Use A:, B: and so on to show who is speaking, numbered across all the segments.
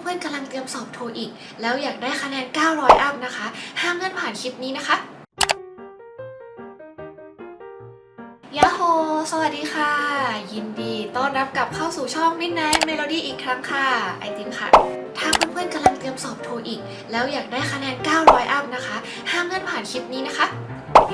A: เพื่อนๆกำลังเตรียมสอบโทอีก แล้วอยากได้คะแนน 900 อัพนะคะ ห้ามเลื่อนผ่านคลิปนี้นะคะยาโฮสวัสดีค่ะ ยินดีต้อนรับกลับเข้าสู่ช่อง Midnight Melody อีกครั้งค่ะ ไอติมค่ะ ถ้าเพื่อนๆกำลังเตรียมสอบโทอีก แล้วอยากได้คะแนน 900 อัพนะคะ ห้ามเลื่อนผ่านคลิปนี้นะคะ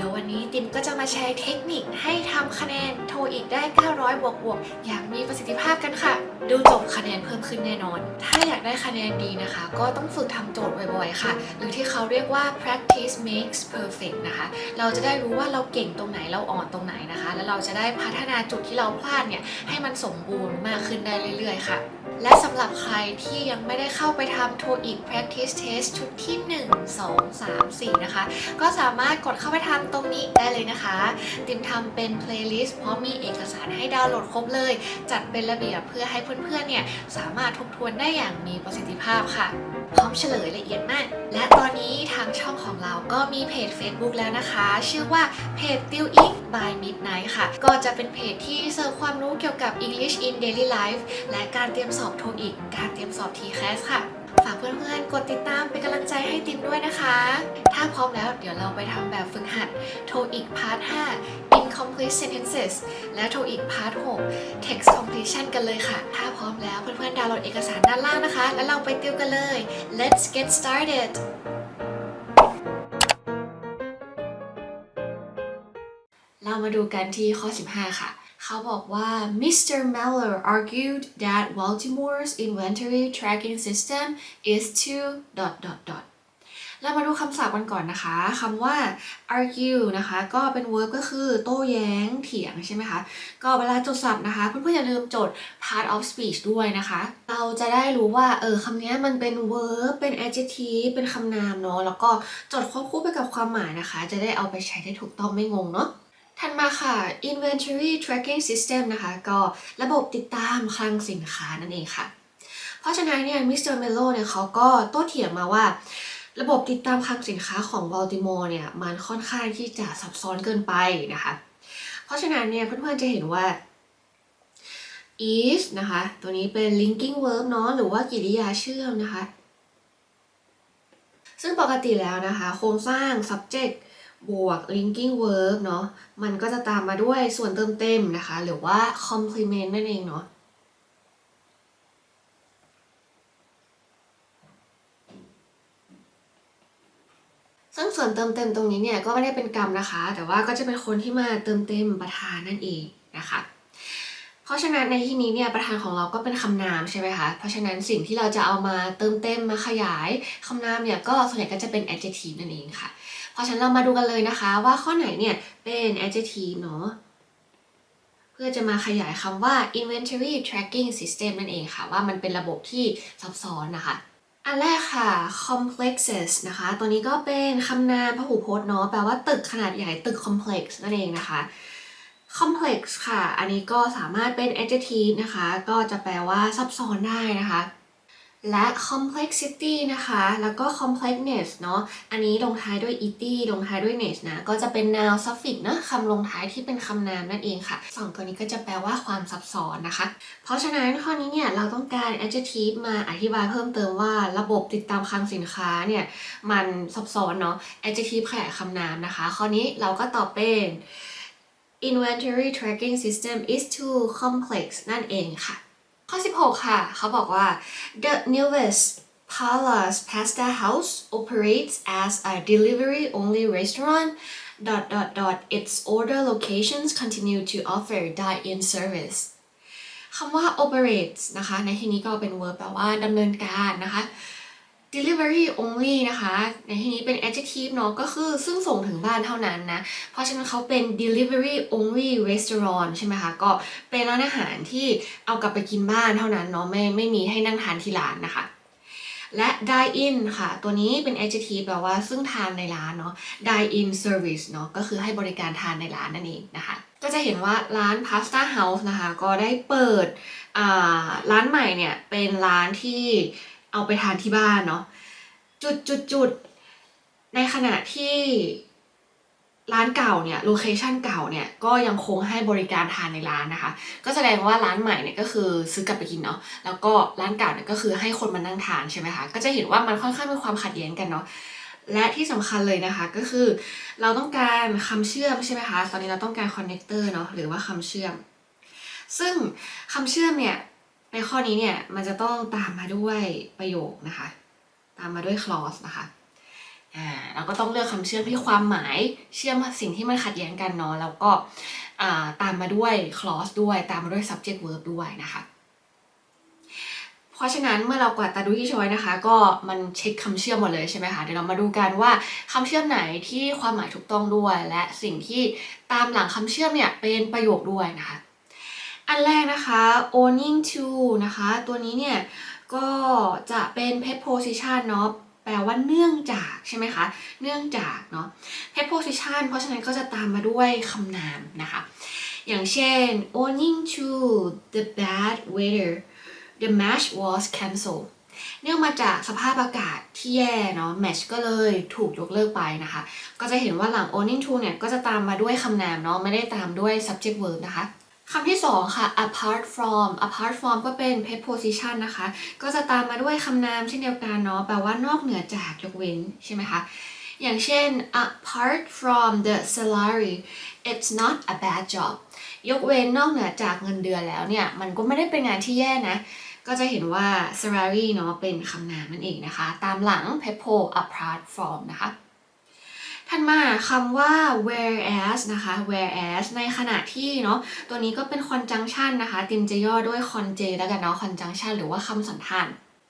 A: ดี๋ยววันนี้ติมก็จะมาแชร์เทคนิคให้ทำคะแนนโทอีกได้ 900 บวกบวกๆอย่างมีประสิทธิภาพกันค่ะ ดูจบคะแนนเพิ่มขึ้นแน่นอน ถ้าอยากได้คะแนนดีนะคะ ก็ต้องฝึกทำโจทย์บ่อยๆ ค่ะ หรือที่เขาเรียกว่า practice makes perfect นะคะ เราจะได้รู้ว่าเราเก่งตรงไหนเราอ่อนตรงไหนนะคะ แล้วเราจะได้พัฒนาจุดที่เราพลาดเนี่ยให้มันสมบูรณ์มากขึ้นได้เรื่อยๆ ค่ะและสำหรับใครที่ยังไม่ได้เข้าไปทำ TOEIC practice test ชุดที่ 1 2 3 4 นะคะ ก็สามารถกดเข้าไปทำตรงนี้ได้เลยนะคะ ติมทำเป็น playlist เพราะมีเอกสารให้ดาวน์โหลดครบเลย จัดเป็นระเบียบเพื่อให้เพื่อนๆเนี่ยสามารถทบทวนได้อย่างมีประสิทธิภาพค่ะ พร้อมเฉลยละเอียดมาก และตอนนี้ทางช่องของเราก็มีเพจ Facebook แล้วนะคะ ชื่อว่าเพจ t i w i k by Midnight ค่ะ ก็จะเป็นเพจที่เสิร์ฟความรู้เกี่ยวกับ English in Daily Life และการเตรียมสอบโทอีก การเตรียมสอบ TCAS ค่ะ ฝากเพื่อนๆ กดติดตามเป็นกำลังใจให้ติมด้วยนะคะ ถ้าพร้อมแล้วเดี๋ยวเราไปทำแบบฝึกหัด TOEIC Part 5 Incomplete Sentences และ TOEIC Part 6 Text Completion กันเลยค่ะ ถ้าพร้อมแล้วเพื่อนๆ ดาวน์โหลดเอกสารด้านล่างนะคะ แล้วเราไปติวกันเลย Let's get started เรามาดูกันที่ข้อ 15 ค่ะ เขาบอกว่า Mr. Meller argued that Baltimore's inventory tracking system is to dot dot dot เรามาดูคำศัพท์กันก่อนนะคะคำว่า argue นะคะ ก็เป็น verb ก็คือ โต้แย้งเถียงใช่ไหมคะ ก็เวลาจดศัพท์นะคะ เพื่อนๆอย่าลืมจด part of speech ด้วยนะคะ เราจะได้รู้ว่า เออคำนี้มันเป็น verb เป็น adjective เป็นคำนามเนาะแล้วก็จดควบคู่ไปกับความหมายนะคะ จะได้เอาไปใช้ได้ถูกต้องไม่งงเนาะ ถัดมาค่ะ inventory tracking system นะคะ ก็ระบบติดตามคลังสินค้านั่นเองค่ะ เพราะฉะนั้นเนี่ยมิสเตอร์เมโลเนี่ยเขาก็โต้เถียงมาว่า ระบบติดตามคลังสินค้าของบัลติมอร์เนี่ย มันค่อนข้างที่จะซับซ้อนเกินไปนะคะ เพราะฉะนั้นเนี่ยเพื่อนๆจะเห็นว่า is นะคะ ตัวนี้เป็น linking verb เนาะหรือว่ากริยาเชื่อมนะคะ ซึ่งปกติแล้วนะคะ โครงสร้าง subject บวก linking verb เนาะมันก็จะตามมาด้วยส่วนเติมเต็มนะคะ หรือว่า complement นั่นเองเนาะซึ่งส่วนเติมเต็มตรงนี้เนี่ยก็ไม่ได้เป็นกรรมนะคะ แต่ว่าก็จะเป็นคนที่มาเติมเต็มประธานนั่นเองนะคะ เพราะฉะนั้นในที่นี้เนี่ยประธานของเราก็เป็นคำนามใช่ไหมคะ เพราะฉะนั้นสิ่งที่เราจะเอามาเติมเต็มมาขยายคำนามเนี่ยก็ส่วนใหญ่ก็จะเป็น adjective นั่นเองค่ะ ราะฉะนั้นเรามาดูกันเลยนะคะว่าข้อไหนเนี่ยเป็น adjective เนาะเพื่อจะมาขยายคำว่า inventory tracking system นั่นเองค่ะ ว่ามันเป็นระบบที่ซับซ้อนนะคะ อันแรกค่ะ complexes นะคะ ตัวนี้ก็เป็นคำนามพหูพจน์เนาะแปลว่าตึกขนาดใหญ่ตึก complex นั่นเองนะคะ complex ค่ะ อันนี้ก็สามารถเป็น adjective นะคะ ก็จะแปลว่าซับซ้อนได้นะคะ และ complexity นะคะ แล้วก็ complexness เนาะ อันนี้ลงท้ายด้วย ity ลงท้ายด้วย ness นะ ก็จะเป็น noun suffix นะคำลงท้ายที่เป็นคำนามนั่นเองค่ะ สองตัวนี้ก็จะแปลว่าความซับซ้อนนะคะ เพราะฉะนั้นข้อนี้เนี่ย เราต้องการ adjective มาอธิบายเพิ่มเติมว่าระบบติดตามคลังสินค้าเนี่ย มันซับซ้อนเนาะ adjective ขยายคำนามนะคะ ข้อนี้เราก็ตอบเป็น inventory tracking system is too complex นั่นเองค่ะ ข้อ 16 ค่ะ เขาบอกว่า the newest Palace Pasta House operates as a delivery only restaurant dot dot dot its order locations continue to offer dine-in service คำว่า operates นะคะ ในที่นี้ก็เป็น verb แปลว่าดำเนินการนะคะ delivery only นะคะ ในที่นี้เป็น adjective เนาะก็คือซึ่งส่งถึงบ้านเท่านั้นนะ เพราะฉะนั้นเขาเป็น delivery only restaurant ใช่ไหมคะ ก็เป็นร้านอาหารที่เอากลับไปกินบ้านเท่านั้นเนาะไม่ไม่มีให้นั่งทานที่ร้านนะคะ และ dine in ค่ะ ตัวนี้เป็น adjective แปลว่าซึ่งทานในร้านเนาะ dine in service เนาะก็คือให้บริการทานในร้านนั่นเองนะคะก็จะเห็นว่าร้าน pasta house นะคะ ก็ได้เปิดร้านใหม่เนี่ย เป็นร้านที่ เอาไปทานที่บ้านเนาะจุดจุดจุดในขณะที่ร้านเก่าเนี่ยโลเคชันเก่าเนี่ยก็ยังคงให้บริการทานในร้านนะคะ ก็แสดงว่าร้านใหม่เนี่ยก็คือซื้อกลับไปกินเนาะแล้วก็ร้านเก่าเนี่ยก็คือให้คนมานั่งทานใช่ไหมคะก็จะเห็นว่ามันค่อนข้างมีความขัดแย้งกันเนาะและที่สำคัญเลยนะคะก็คือ เราต้องการคำเชื่อมใช่ไหมคะตอนนี้เราต้องการคอนเนคเตอร์เนาะหรือว่าคำเชื่อม ซึ่งคำเชื่อมเนี่ย ในข้อนี้เนี่ยมันจะต้องตามมาด้วยประโยคนะคะ ตามมาด้วย clause นะคะอ่าเราก็ต้องเลือกคำเชื่อมที่ความหมายเชื่อมสิ่งที่มันขัดแย้งกันเนาะแล้วก็อ่าตามมาด้วย clause ด้วยตามมาด้วย subject verb ด้วยนะคะเพราะฉะนั้นเมื่อเรากวาดตาดูที่ช้อยนะคะ ก็มันเช็คคำเชื่อมหมดเลยใช่ไหมคะเดี๋ยวเรามาดูกันว่าคำเชื่อมไหนที่ความหมายถูกต้องด้วย และสิ่งที่ตามหลังคำเชื่อมเนี่ยเป็นประโยคด้วยนะคะ อันแรกนะคะ owning to นะคะ ตัวนี้เนี่ย ก็จะเป็น preposition เนาะแปลว่าเนื่องจากใช่ไหมคะ เนื่องจากเนาะ preposition เพราะฉะนั้นก็จะตามมาด้วยคำนามนะคะ อย่างเช่น owning to the bad weather the match was cancelled เนื่องมาจากสภาพอากาศที่แย่เนาะ match ก็เลยถูกยกเลิกไปนะคะ ก็จะเห็นว่าหลัง owning to เนี่ย ก็จะตามมาด้วยคำนามเนาะ ไม่ได้ตามด้วย subject verb นะคะ คำที่สองค่ะ apart from apart from ก็เป็น preposition นะคะ ก็จะตามมาด้วยคำนามเช่นเดียวกันเนาะ แปลว่านอกเหนือจากยกเว้นใช่ไหมคะ อย่างเช่น apart from the salary it's not a bad job ยกเว้นนอกเหนือจากเงินเดือนแล้วเนี่ย มันก็ไม่ได้เป็นงานที่แย่นะ ก็จะเห็นว่า salary เนาะเป็นคำนามนั่นเองนะคะ ตามหลัง prepo apart from นะคะ ถัดมาคำว่า whereas นะคะ whereas ในขณะที่เนาะตัวนี้ก็เป็น conjunction นะคะติมจะย่อด้วย conj แล้วกันเนาะ conjunction หรือว่าคำสันธาน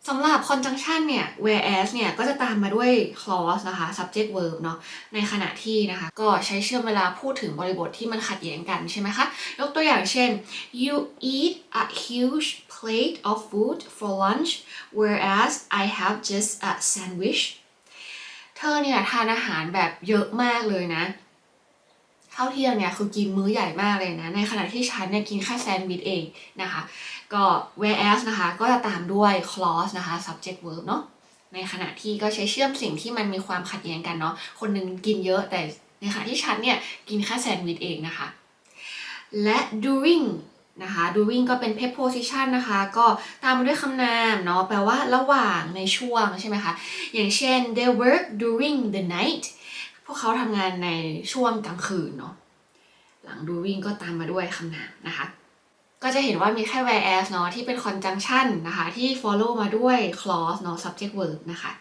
A: สำหรับ conjunction เนี่ย whereas เนี่ย ก็จะตามมาด้วย clause นะคะ subject verb เนาะ ในขณะที่นะคะ ก็ใช้เชื่อมเวลาพูดถึงบริบทที่มันขัดแย้งกันใช่ไหมคะ ยกตัวอย่างเช่น you eat a huge plate of food for lunch whereas I have just a sandwich เธอเนี่ยทานอาหารแบบเยอะมากเลยนะข้าวเที่ยงเนี่ยคือกินมื้อใหญ่มากเลยนะ ในขณะที่ฉันเนี่ยกินแค่แซนด์วิชเองนะคะ ก็ whereas นะคะก็จะตามด้วย clause นะคะ subject verb เนาะในขณะที่ก็ใช้เชื่อมสิ่งที่มันมีความขัดแย้งกันเนาะคนหนึงกินเยอะแต่ในขณะที่ฉันเนี่ยกินแค่แซนด์วิชเองนะคะ และ during นะคะ during ก็เป็น preposition นะคะ ก็ตามมาด้วยคำนามเนาะแปลว่าระหว่างในช่วงใช่ไหมคะ อย่างเช่น they work during the night พวกเขาทำงานในช่วงกลางคืนเนาะหลัง during ก็ตามมาด้วยคำนามนะคะ ก็จะเห็นว่ามีแค่ whereas เนาะที่เป็น conjunction นะคะ ที่ follow มาด้วย clause เนาะ subject verb นะคะ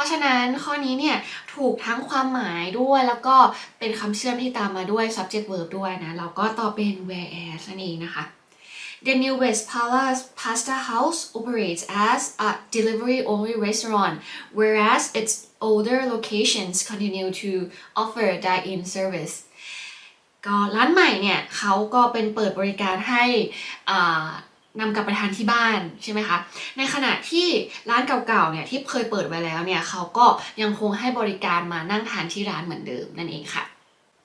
A: ราะฉะนั้นข้อนี้เนี่ยถูกทั้งความหมายด้วยแล้วก็เป็นคำเชื่อมที่ตามมาด้วย subject verb ด้วยนะเราก็ต่อเป็น whereas นั่นเองนะคะ The New West Palace Pasta House operates as a delivery-only restaurant, whereas its older locations continue to offer dine-in service. ก็ร้านใหม่เนี่ยเขาก็เป็นเปิดบริการให้อ่า นำกลับไปทานที่บ้านใช่ไหมคะ ในขณะที่ร้านเก่าๆเนี่ยที่เคยเปิดไว้แล้วเนี่ยเขาก็ยังคงให้บริการมานั่งทานที่ร้านเหมือนเดิมนั่นเองค่ะ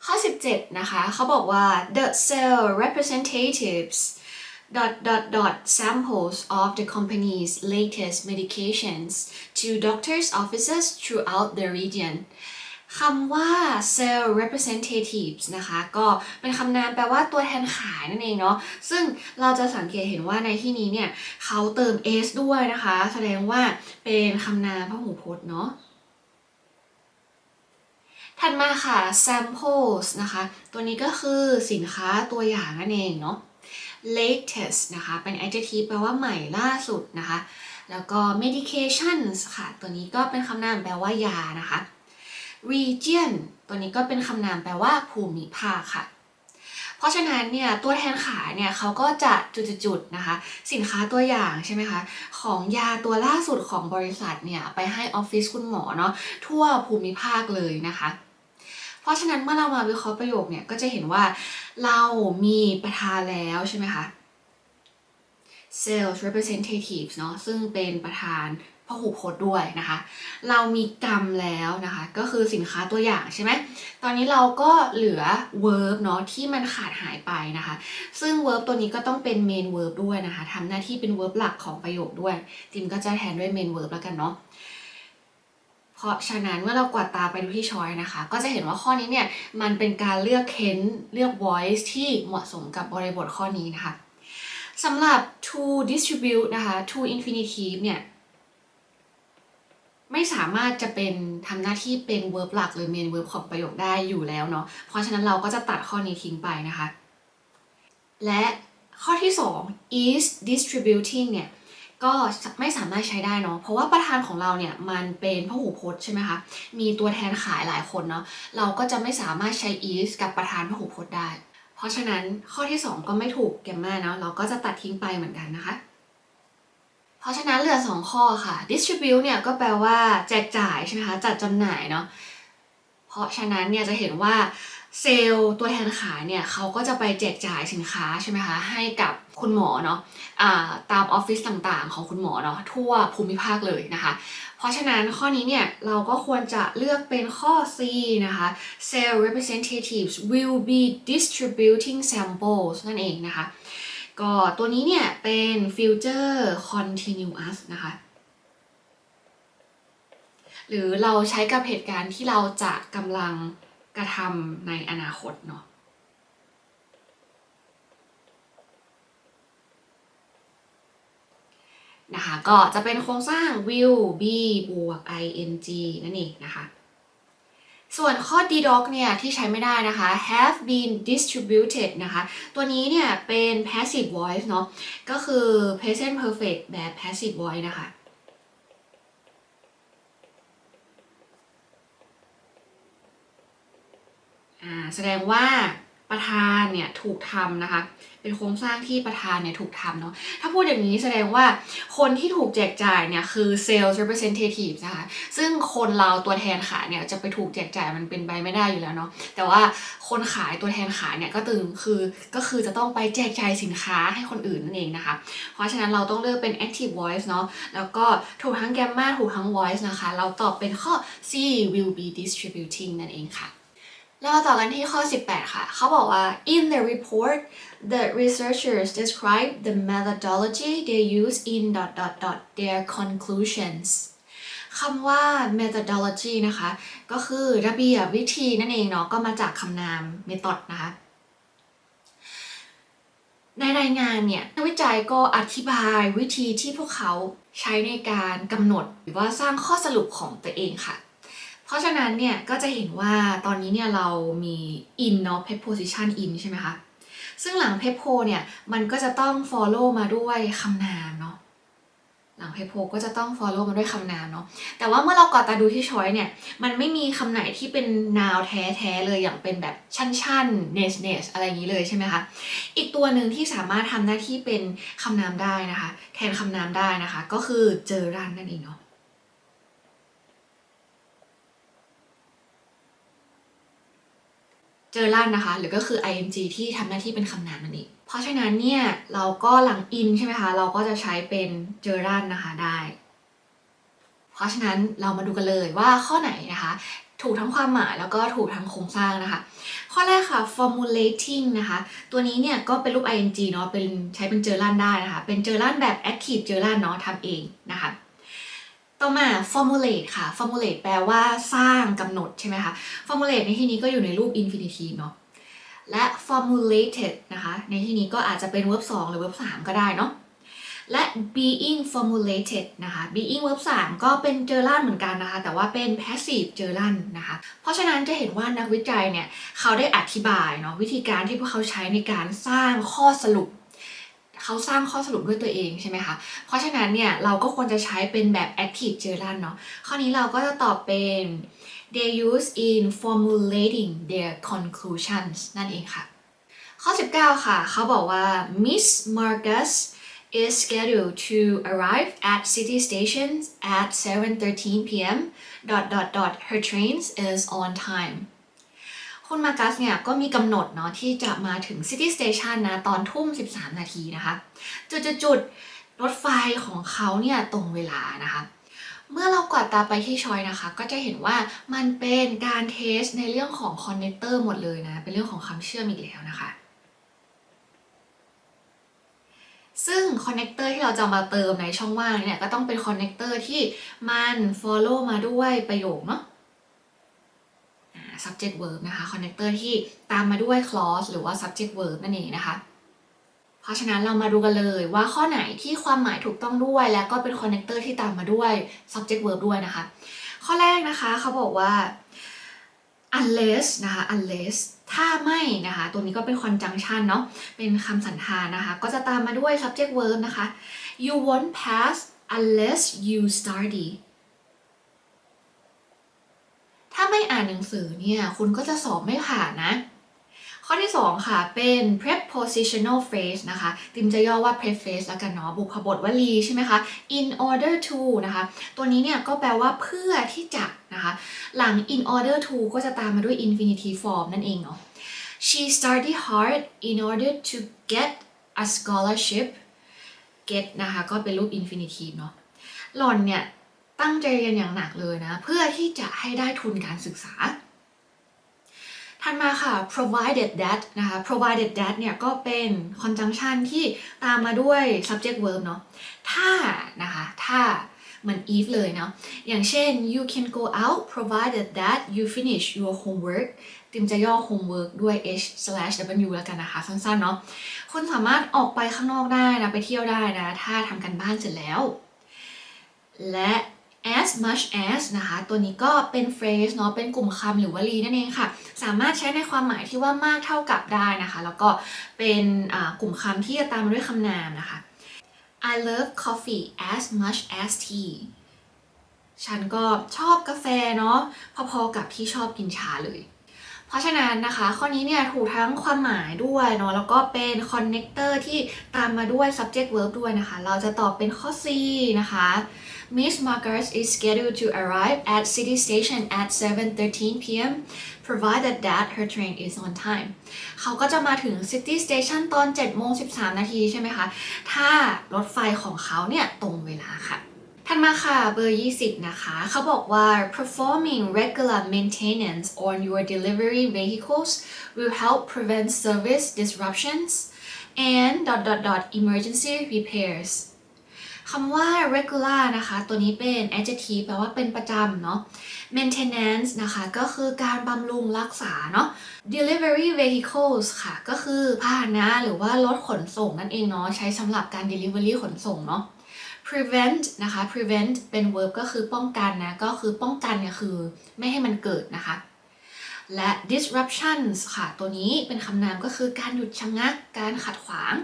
A: ข้อ 17 นะคะเขาบอกว่า the sale representatives dot dot dot samples of the company's latest medications to doctors' offices throughout the region คำว่า sales representatives นะคะ ก็เป็นคำนามแปลว่าตัวแทนขายนั่นเองเนาะซึ่งเราจะสังเกตเห็นว่าในที่นี้เนี่ยเขาเติม s ด้วยนะคะ แสดงว่าเป็นคำนามพหูพจน์เนาะถัดมาค่ะ samples นะคะ ตัวนี้ก็คือสินค้าตัวอย่างนั่นเองเนาะ latest นะคะ เป็น adjective แปลว่าใหม่ล่าสุดนะคะ แล้วก็ medications ค่ะ ตัวนี้ก็เป็นคำนามแปลว่ายานะคะ region ตัวนี้ก็เป็นคำนามแปลว่าภูมิภาคค่ะ เพราะฉะนั้นเนี่ยตัวแทนขายเนี่ยเขาก็จะจุดๆนะคะ สินค้าตัวอย่างใช่ไหมคะของยาตัวล่าสุดของบริษัทเนี่ยไปให้ออฟฟิศคุณหมอเนาะทั่วภูมิภาคเลยนะคะ เพราะฉะนั้นเมื่อเรามาวิเคราะห์ประโยคเนี่ยก็จะเห็นว่าเรามีประธานแล้วใช่ไหมคะ sales representatives เนาะซึ่งเป็นประธาน พหูพจน์ด้วยนะคะ เรามีกรรมแล้วนะคะ ก็คือสินค้าตัวอย่างใช่ไหม ตอนนี้เราก็เหลือ verb เนาะที่มันขาดหายไปนะคะ ซึ่ง verb ตัวนี้ก็ต้องเป็น main verb ด้วยนะคะทำหน้าที่เป็น verb หลักของประโยคด้วย จิมก็จะแทนด้วย main verb แล้วกันเนาะเพราะฉะนั้นเมื่อเรากวาดตาไปดูที่ช้อยนะคะ ก็จะเห็นว่าข้อนี้เนี่ยมันเป็นการเลือกเค้นเลือก voice ที่เหมาะสมกับบริบทข้อนี้นะคะสำหรับ to distribute นะคะ to infinitive เนี่ย ไม่สามารถจะเป็นทำหน้าที่เป็น verb หลักหรือ main verb ของประโยคได้อยู่แล้วเนาะเพราะฉะนั้นเราก็จะตัดข้อนี้ทิ้งไปนะคะ และข้อที่ 2 is distributing เนี่ยก็ไม่สามารถใช้ได้เนาะเพราะว่าประธานของเราเนี่ยมันเป็นพหูพจน์ใช่ไหมคะมีตัวแทนขายหลายคนเนาะเราก็จะไม่สามารถใช้ is กับประธานพหูพจน์ได้ เพราะฉะนั้นข้อที่ 2 ก็ไม่ถูกแกมมาเนาะเราก็จะตัดทิ้งไปเหมือนกันนะคะ เพราะฉะนั้นเหลือ 2 ข้อค่ะ distribute เนี่ยก็แปลว่าแจกจ่ายใช่ไหมคะจัดจำหน่ายเนาะเพราะฉะนั้นเนี่ยจะเห็นว่าเซลล์ตัวแทนขายเนี่ยเขาก็จะไปแจกจ่ายสินค้าใช่ไหมคะให้กับคุณหมอเนาะะตามออฟฟิศต่างๆ ของคุณหมอเนาะทั่วภูมิภาคเลยนะคะ เพราะฉะนั้นข้อนี้เนี่ยเราก็ควรจะเลือกเป็นข้อ C นะคะ Sales representatives will be distributing samples นั่นเองนะคะ ก็ตัวนี้เนี่ยเป็น future continuous นะคะ หรือเราใช้กับเหตุการณ์ที่เราจะกำลังกระทำในอนาคตเนาะนะคะก็จะเป็นโครงสร้าง will be บวก ing นั่นเองนะคะ ส่วนข้อ d doc เนี่ยที่ใช้ไม่ได้นะคะ have been distributed นะคะ ตัวนี้เนี่ยเป็น passive voice เนาะก็คือ present perfect แบบ passive voice นะคะ แสดงว่า ประธานเนี่ยถูกทำนะคะ เป็นโครงสร้างที่ประธานเนี่ยถูกทำเนาะถ้าพูดอย่างนี้แสดงว่าคนที่ถูกแจกจ่ายเนี่ยคือ sales representative นะคะซึ่งคนเราตัวแทนขายเนี่ยจะไปถูกแจกจ่ายมันเป็นไปไม่ได้อยู่แล้วเนาะแต่ว่าคนขายตัวแทนขายเนี่ยก็ตึงคือก็คือจะต้องไปแจกจ่ายสินค้าให้คนอื่นนั่นเองนะคะ เพราะฉะนั้นเราต้องเลือกเป็น active voice เนาะแล้วก็ถูกทั้ง gamma ถูกทั้ง voice นะคะ เราตอบเป็นข้อ C will be distributing นั่นเองค่ะ แล้วต่อกันที่ข้อ 18 ค่ะ เขาบอกว่า in the report the researchers describe the methodology they use in dot dot dot their conclusions คำว่า methodology นะคะ ก็คือระเบียบวิธีนั่นเองเนาะ ก็มาจากคำนาม method นะคะในรายงานเนี่ยนักวิจัยก็อธิบายวิธีที่พวกเขาใช้ในการกำหนด หรือว่าสร้างข้อสรุปของตัวเองค่ะ เพราะฉะนั้นเนี่ยก็จะเห็นว่าตอนนี้เนี่ยเรามี in เนาะ preposition in ใช่ไหมคะ ซึ่งหลัง prepo เนี่ยมันก็จะต้อง follow มาด้วยคำนามเนาะ หลัง prepo ก็จะต้อง follow มาด้วยคำนามเนาะ แต่ว่าเมื่อเรากอดตาดูที่ช้อยเนี่ยมันไม่มีคำไหนที่เป็น noun แท้ๆเลยอย่างเป็นแบบชั่นๆ nes nes อะไรอย่างนี้เลยใช่ไหมคะ อีกตัวหนึ่งที่สามารถทำหน้าที่เป็นคำนามได้นะคะ แทนคำนามได้นะคะ ก็คือเจอรันนั่นเองเนาะ เจอลั่นนะคะ หรือก็คือ ing ที่ทำหน้าที่เป็นคำนามนั่นเอง เพราะฉะนั้นเนี่ย เราก็หลัง in ใช่ไหมคะ เราก็จะใช้เป็นเจอลั่นนะคะได้ เพราะฉะนั้นเรามาดูกันเลยว่าข้อไหนนะคะ ถูกทั้งความหมายแล้วก็ถูกทั้งโครงสร้างนะคะ ข้อแรกค่ะ formulating นะคะ ตัวนี้เนี่ยก็เป็นรูป ing เนาะเป็นใช้เป็นเจอลั่นได้นะคะ เป็นเจอลั่นแบบ active เจอลั่นเนาะทำเองนะคะ ต่อมา formulate ค่ะ formulate แปลว่าสร้างกำหนดใช่ไหมคะ formulate ในที่นี้ก็อยู่ในรูป infinitive เนาะและ formulated นะคะ ในที่นี้ก็อาจจะเป็น verb 2 หรือ verb 3 ก็ได้เนาะและ being formulated นะคะ being verb 3 ก็เป็นเจอรันเหมือนกันนะคะ แต่ว่าเป็น passive เจอรันนะคะ เพราะฉะนั้นจะเห็นว่านักวิจัยเนี่ย เขาได้อธิบายเนาะวิธีการที่พวกเขาใช้ในการสร้างข้อสรุป เขาสร้างข้อสรุปด้วยตัวเองใช่ไหมคะ เพราะฉะนั้นเนี่ยเราก็ควรจะใช้เป็นแบบ active journal เนาะ ข้อนี้เราก็จะตอบเป็น they use in formulating their conclusions นั่นเองค่ะ ข้อ 19 ค่ะ เขาบอกว่า Miss Marcus is scheduled to arrive at city station at 7:13 p.m. dot dot dot her train is on time คุณมากัสเนี่ยก็มีกำหนดเนาะที่จะมาถึง City Station นะตอนทุ่ม 13 นาทีนะคะ จุดๆๆรถไฟของเขาเนี่ยตรงเวลานะคะ เมื่อเรากวาดตาไปที่ชอยนะคะ ก็จะเห็นว่ามันเป็นการเทสในเรื่องของคอนเนคเตอร์หมดเลยนะ เป็นเรื่องของคำเชื่อมอีกแล้วนะคะซึ่งคอนเน c เตอร์ที่เราจะมาเติมในช่องว่างเนี่ยก็ต้องเป็นคอนเน c เตอร์ที่มัน follow มาด้วยประโยคเนาะ subject verb นะคะ connector ที่ตามมาด้วย clause หรือว่า subject verb นั่นเองนะคะ เพราะฉะนั้นเรามาดูกันเลยว่าข้อไหนที่ความหมายถูกต้องด้วย แล้วก็เป็น connector ที่ตามมาด้วย subject verb ด้วยนะคะ ข้อแรกนะคะเขาบอกว่า unless นะคะ unless ถ้าไม่นะคะ ตัวนี้ก็เป็น conjunction เนาะเป็นคำสันธานนะคะ ก็จะตามมาด้วย subject verb นะคะ you won't pass unless you study ถ้าไม่อ่านหนังสือเนี่ย คุณก็จะสอบไม่ผ่านนะ ข้อที่ 2 ค่ะ เป็น prepositional phrase นะคะ ติมจะย่อว่า preface แล้วกันเนาะ บุพบทวลีใช่ไหมคะ in order to นะคะ ตัวนี้เนี่ยก็แปลว่าเพื่อที่จะนะคะ หลัง in order to ก็จะตามมาด้วย infinitive form นั่นเองเนาะ she studied hard in order to get a scholarship get นะคะ ก็เป็นรูป infinitive เนาะหล่อนเนี่ย ตั้งใจเรียนอย่างหนักเลยนะ เพื่อที่จะให้ได้ทุนการศึกษาถัดมาค่ะ provided that นะคะ provided that เนี่ยก็เป็น conjunction ที่ตามมาด้วย subject verb เนาะ ถ้านะคะ ถ้าเหมือน if เลยเนาะ อย่างเช่น you can go out provided that you finish your homework ติมจะย่อ homework ด้วย h slash w แล้วกันนะคะ สั้นๆเนาะ คุณสามารถออกไปข้างนอกได้นะ ไปเที่ยวได้นะ ถ้าทำกันบ้านเสร็จแล้ว และ as much as นะคะ ตัวนี้ก็เป็น phrase เนาะ เป็นกลุ่มคำหรือวลีนั่นเองค่ะ สามารถใช้ในความหมายที่ว่ามากเท่ากับได้นะคะ แล้วก็เป็นกลุ่มคำที่จะตามมาด้วยคำนามนะคะ I love coffee as much as tea ฉันก็ชอบกาแฟเนาะ พอๆกับที่ชอบกินชาเลย เพราะฉะนั้นนะคะ ข้อนี้เนี่ยถูกทั้งความหมายด้วยเนาะ แล้วก็เป็น connector ที่ตามมาด้วย subject verb ด้วยนะคะ เราจะตอบเป็นข้อ C นะคะ Miss Marcus is scheduled to arrive at City Station at 7:13 p.m. provided that her train is on time เขาก็จะมาถึง City Station ตอน7โมง13 นาทีใช่ไหมคะ ถ้ารถไฟของเขาเนี่ยตรงเวลาค่ะ ถัดมาค่ะเบอร์ 20 นะคะ เขาบอกว่า performing regular maintenance on your delivery vehicles will help prevent service disruptions and dot dot dot emergency repairs คำว่า regular นะคะ ตัวนี้เป็น adjective แปลว่าเป็นประจำเนาะ maintenance นะคะ ก็คือการบำรุงรักษาเนาะ delivery vehicles ค่ะ ก็คือพาหนะหรือว่ารถขนส่งนั่นเองเนาะ ใช้สำหรับการ delivery ขนส่งเนาะ prevent นะคะ prevent เป็น verb ก็คือป้องกันนะ ก็คือป้องกันเนี่ยคือไม่ให้มันเกิดนะคะ และ disruptions ค่ะ ตัวนี้เป็นคำนามก็คือการหยุดชะงัก การขัดขวาง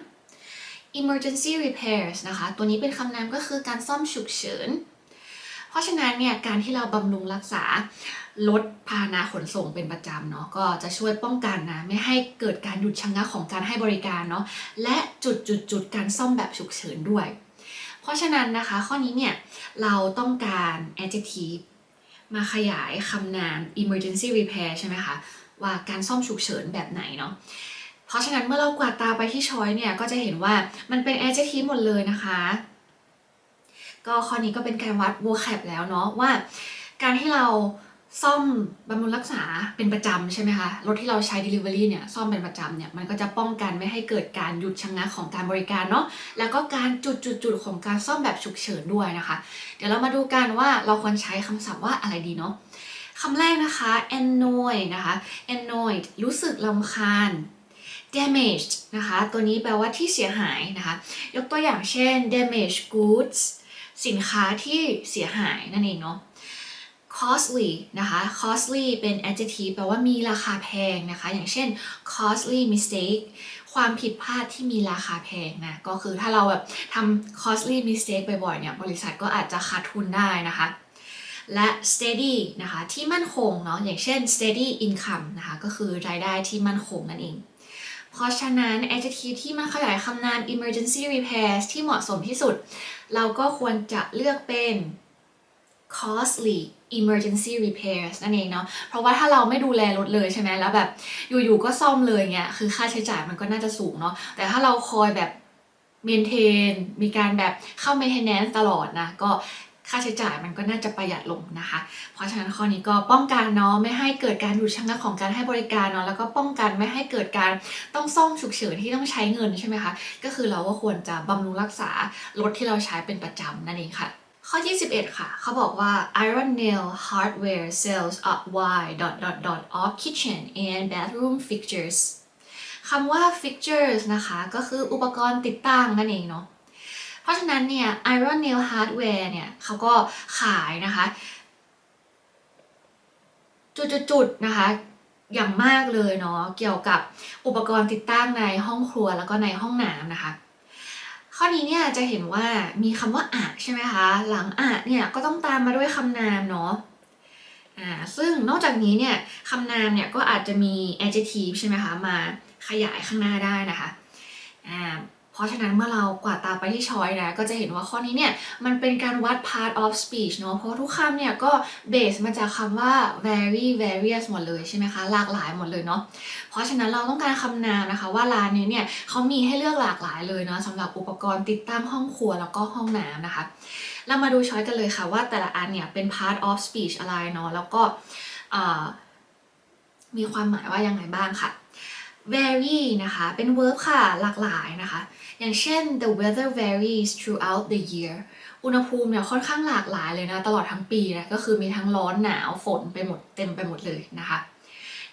A: emergency repairs นะคะ ตัวนี้เป็นคำนามก็คือการซ่อมฉุกเฉิน เพราะฉะนั้นเนี่ยการที่เราบำรุงรักษารถพาหนะขนส่งเป็นประจำเนาะก็จะช่วยป้องกันนะไม่ให้เกิดการหยุดชะงักของการให้บริการเนาะและจุดจุดจุดการซ่อมแบบฉุกเฉินด้วย เพราะฉะนั้นนะคะข้อนี้เนี่ยเราต้องการ adjective มาขยายคำนาม emergency repair ใช่ไหมคะว่าการซ่อมฉุกเฉินแบบไหนเนาะ เพราะฉะนั้นเมื่อเรากวาดตาไปที่ช้อยเนี่ยก็จะเห็นว่ามันเป็น adjective หมดเลยนะคะ ก็ข้อนี้ก็เป็นการวัด vocab แล้วเนาะว่า การที่เราซ่อมบำรุงรักษาเป็นประจำใช่ไหมคะ รถที่เราใช้ delivery เนี่ยซ่อมเป็นประจำเนี่ยมันก็จะป้องกันไม่ให้เกิดการหยุดชะงักของการบริการเนาะแล้วก็การจุดจุดจุดของการซ่อมแบบฉุกเฉินด้วยนะคะ เดี๋ยวเรามาดูกันว่าเราควรใช้คำศัพท์ว่าอะไรดีเนาะคำแรกนะคะ annoy นะคะ annoyed รู้สึกลำคาญ damaged นะคะ ตัวนี้แปลว่าที่เสียหายนะคะ ยกตัวอย่างเช่น damaged goods สินค้าที่เสียหายนั่นเองเนาะ costly นะคะ costly เป็น adjective แปลว่ามีราคาแพงนะคะ อย่างเช่น costly mistake ความผิดพลาดที่มีราคาแพงนะ ก็คือถ้าเราแบบทำ costly mistake บ่อยๆเนี่ยบริษัทก็อาจจะขาดทุนได้นะคะ และ steady นะคะ ที่มั่นคงเนาะอย่างเช่น steady income นะคะ ก็คือรายได้ที่มั่นคงนั่นเอง เพราะฉะนั้น adjective ที่มาขยายคำนาม emergency repairs ที่เหมาะสมที่สุด เราก็ควรจะเลือกเป็น costly emergency repairs นั่นเองเนาะ เพราะว่าถ้าเราไม่ดูแลรถเลยใช่ไหมแล้วแบบอยู่ๆก็ซ่อมเลยเงี้ย คือค่าใช้จ่ายมันก็น่าจะสูงเนาะ แต่ถ้าเราคอยแบบ maintain มีการแบบเข้า maintenance ตลอดนะ ก็ ค่าใช้จ่ายมันก็น่าจะประหยัดลงนะคะ เพราะฉะนั้นข้อนี้ก็ป้องกันเนาะไม่ให้เกิดการหยุดชะงักของการให้บริการเนาะแล้วก็ป้องกันไม่ให้เกิดการต้องซ่อมฉุกเฉินที่ต้องใช้เงินใช่ไหมคะก็คือเราก็ควรจะบำรุงรักษารถที่เราใช้เป็นประจำนั่นเองค่ะข้อที่ 11 ค่ะ เขาบอกว่า Iron Nail Hardware sells a wide dot dot dot of kitchen and bathroom fixtures คำว่า fixtures นะคะ ก็คืออุปกรณ์ติดตั้งนั่นเองเนาะ ราะฉะนั้นเนี่ย Iron Nail Hardware เนี่ยเขาก็ขายนะคะ จุดๆๆนะคะอย่างมากเลยเนาะเกี่ยวกับอุปกรณ์ติดตั้งในห้องครัวแล้วก็ในห้องน้ำนะคะ ข้อนี้เนี่ยจะเห็นว่ามีคำว่าอะใช่ไหมคะ หลังอะเนี่ยก็ต้องตามมาด้วยคำนามเนาะอ่าซึ่งนอกจากนี้เนี่ยคำนามเนี่ยก็อาจจะมี adjective ใช่ไหมคะ มาขยายข้างหน้าได้นะคะอ่า เพราะฉะนั้นเมื่อเรากวาดตาไปที่ช้อยนะ ก็จะเห็นว่าข้อนี้เนี่ย มันเป็นการวัด part of speech เนาะเพราะทุกคำเนี่ยก็ base มาจากคำว่า very various หมดเลยใช่ไหมคะ หลากหลายหมดเลยเนาะเพราะฉะนั้นเราต้องการคำนามนะคะ ว่าร้านนี้เนี่ยเขามีให้เลือกหลากหลายเลยเนาะสำหรับอุปกรณ์ติดตั้งห้องครัวแล้วก็ห้องน้ำนะคะ เรามาดูช้อยกันเลยค่ะว่าแต่ละอันเนี่ยเป็น part of speech อะไรเนาะแล้วก็มีความหมายว่ายังไงบ้างค่ะ vary นะคะ เป็น verb ค่ะหลากหลายนะคะ อย่างเช่น the weather varies throughout the year อุณหภูมิเนี่ยค่อนข้างหลากหลายเลยนะ ตลอดทั้งปีนะ ก็คือมีทั้งร้อนหนาวฝนไปหมดเต็มไปหมดเลยนะคะ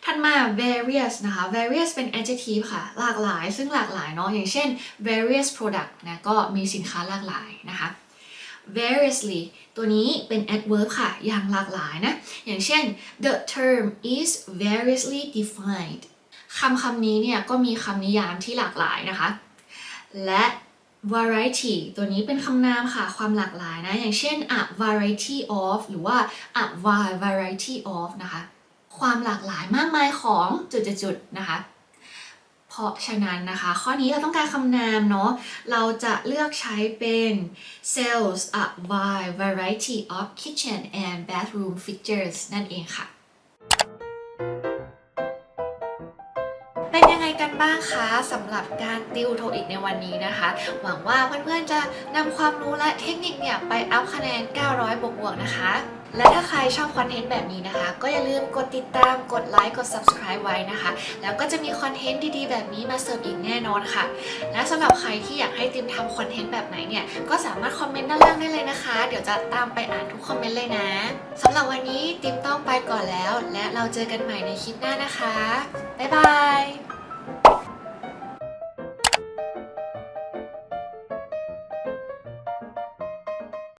A: ถัดมา various นะคะ various เป็น adjective ค่ะ หลากหลาย ซึ่งหลากหลายเนาะ อย่างเช่น various product นะ ก็มีสินค้าหลากหลายนะคะ variously ตัวนี้เป็น adverb ค่ะ อย่างหลากหลายนะ อย่างเช่น the term is variously defined คำคำนี้เนี่ยก็มีคำนิยามที่หลากหลายนะคะ และ variety ตัวนี้เป็นคำนามค่ะความหลากหลายนะ อย่างเช่น a variety of หรือว่า a wide variety of นะคะ ความหลากหลายมากมายของจุดๆนะคะ เพราะฉะนั้นนะคะ ข้อนี้เราต้องการคำนามเนาะเราจะเลือกใช้เป็น sells a wide variety of kitchen and bathroom fixtures นั่นเองค่ะ กันบ้างคะสำหรับการติวโทอีกในวันนี้นะคะ หวังว่าเพื่อนๆจะนำความรู้และเทคนิคเนี่ยไปอัพคะแนน 900 บวกๆนะคะและถ้าใครชอบคอนเทนต์แบบนี้นะคะ ก็อย่าลืมกดติดตามกดไลค์กด subscribe ไว้นะคะ แล้วก็จะมีคอนเทนต์ดีๆ แบบนี้มาเสิร์ฟอีกแน่นอนค่ะ และสำหรับใครที่อยากให้ติมทำคอนเทนต์แบบไหนเนี่ย ก็สามารถคอมเมนต์ด้านล่างได้เลยนะคะ เดี๋ยวจะตามไปอ่านทุกคอมเมนต์เลยนะสำหรับวันนี้ติมต้องไปก่อนแล้ว และเราเจอกันใหม่ในคลิปหน้านะคะบ๊ายบาย